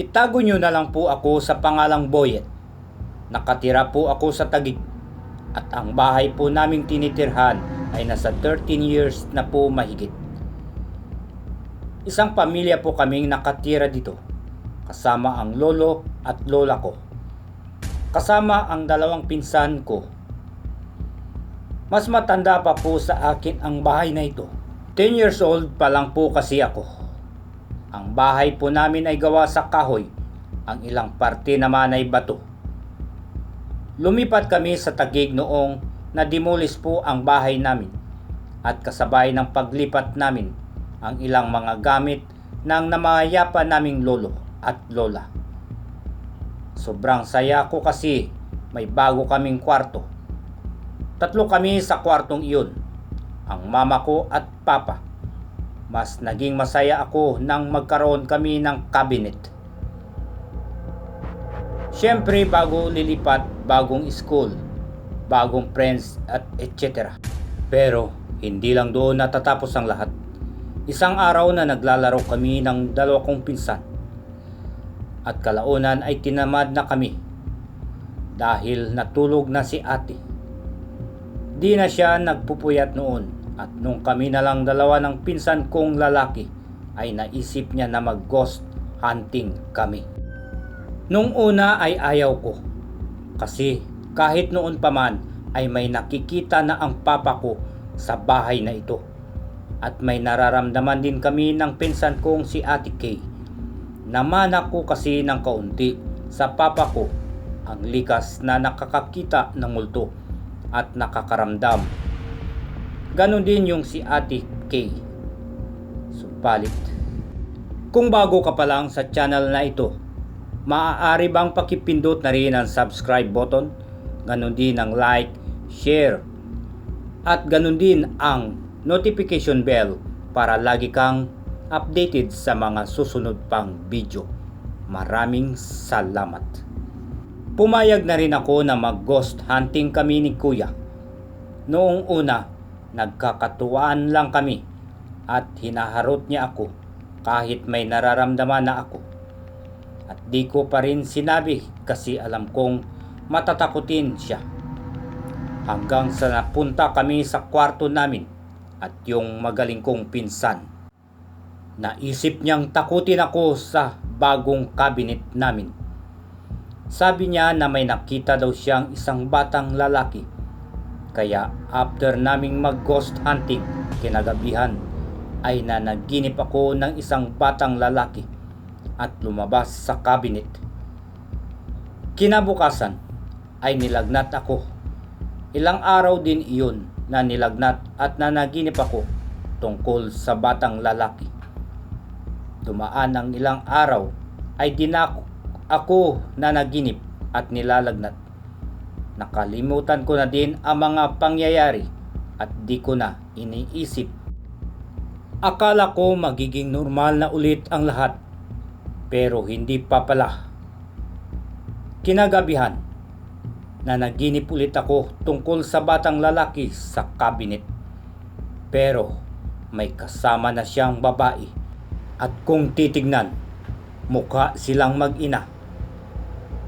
Itago nyo na lang po ako sa pangalang Boyet. Nakatira po ako sa Tagig. At ang bahay po naming tinitirhan ay nasa 13 years na po mahigit. Isang pamilya po kaming nakatira dito. Kasama ang lolo at lola ko. Kasama ang dalawang pinsan ko. Mas matanda pa po sa akin ang bahay na ito. 10 years old pa lang po kasi ako. Ang bahay po namin ay gawa sa kahoy. Ang ilang parte naman ay bato. Lumipat kami sa Tagig noong nadimulis po ang bahay namin at kasabay ng paglipat namin ang ilang mga gamit ng namayapa naming lolo at lola. Sobrang saya ko kasi may bago kaming kwarto. Tatlo kami sa kwartong iyon. Ang mama ko at papa. Mas naging masaya ako nang magkaroon kami ng cabinet. Siyempre bago lilipat, bagong school, bagong friends at etc. Pero hindi lang doon natatapos ang lahat. Isang araw na naglalaro kami ng dalawa kong pinsan. At kalaunan ay tinamad na kami dahil natulog na si ate. Di na siya nagpupuyat noon at nung kami na lang dalawa ng pinsan kong lalaki ay naisip niya na mag ghost hunting kami. Nung una ay ayaw ko kasi kahit noon pa man ay may nakikita na ang papa ko sa bahay na ito at may nararamdaman din kami ng pinsan kong si Ate Kay. Naman ako kasi ng kaunti sa papa ko ang likas na nakakakita ng multo at nakakaramdam. Ganon din yung si Ate Kay. Subalit, kung bago ka pa lang sa channel na ito, maaari bang pakipindot na rin ang subscribe button? Ganon din ang like, share, at ganon din ang notification bell para lagi kang updated sa mga susunod pang video. Maraming salamat. Pumayag na rin ako na mag-ghost hunting kami ni Kuya. Noong una, nagkakatuwaan lang kami at hinaharot niya ako kahit may nararamdaman na ako. At di ko pa rin sinabi kasi alam kong matatakutin siya. Hanggang sa napunta kami sa kwarto namin at yung magaling kong pinsan. Naisip niyang takutin ako sa bagong cabinet namin. Sabi niya na may nakita daw siyang isang batang lalaki. Kaya after naming mag ghost hunting kinagabihan ay nanaginip ako ng isang batang lalaki at lumabas sa cabinet. Kinabukasan ay nilagnat ako. Ilang araw din iyon na nilagnat at nanaginip ako tungkol sa batang lalaki. Dumaan ang ilang araw ay dinako ako na naginip at nilalagnat. Nakalimutan ko na din ang mga pangyayari at di ko na iniisip. Akala ko magiging normal na ulit ang lahat pero hindi pa pala. Kinagabihan na naginip ulit ako tungkol sa batang lalaki sa cabinet. Pero may kasama na siyang babae at kung titignan, mukha silang mag-ina.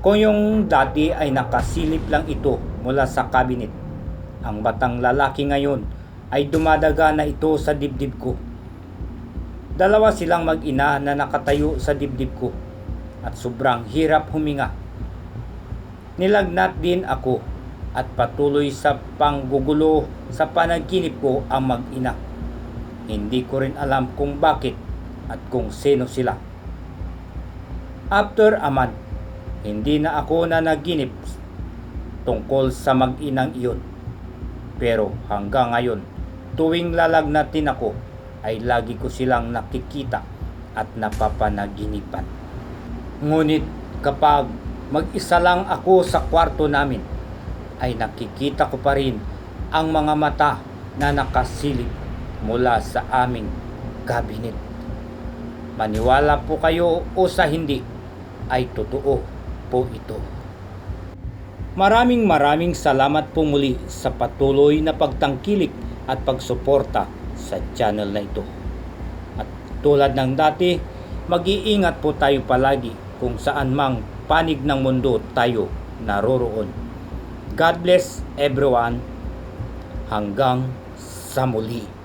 Kung yung dati ay nakasilip lang ito mula sa cabinet, ang batang lalaki ngayon ay dumadaga na ito sa dibdib ko. Dalawa silang mag-ina na nakatayo sa dibdib ko at sobrang hirap huminga. Nilagnat din ako at patuloy sa panggugulo sa panaginip ko ang mag-ina. Hindi ko rin alam kung bakit at kung sino sila. After a month, hindi na ako na naginip tungkol sa mag-inang iyon. Pero hanggang ngayon, tuwing lalagnatin ako, ay lagi ko silang nakikita at napapanaginipan. Ngunit kapag mag-isa lang ako sa kwarto namin, ay nakikita ko pa rin ang mga mata na nakasilip mula sa aming cabinet. Maniwala po kayo o sa hindi, ay totoo po ito. Maraming maraming salamat po muli sa patuloy na pagtangkilik at pagsuporta sa channel na ito. At tulad ng dati, mag-iingat po tayo palagi kung saan mang panig ng mundo tayo naroroon. God bless everyone. Hanggang sa muli.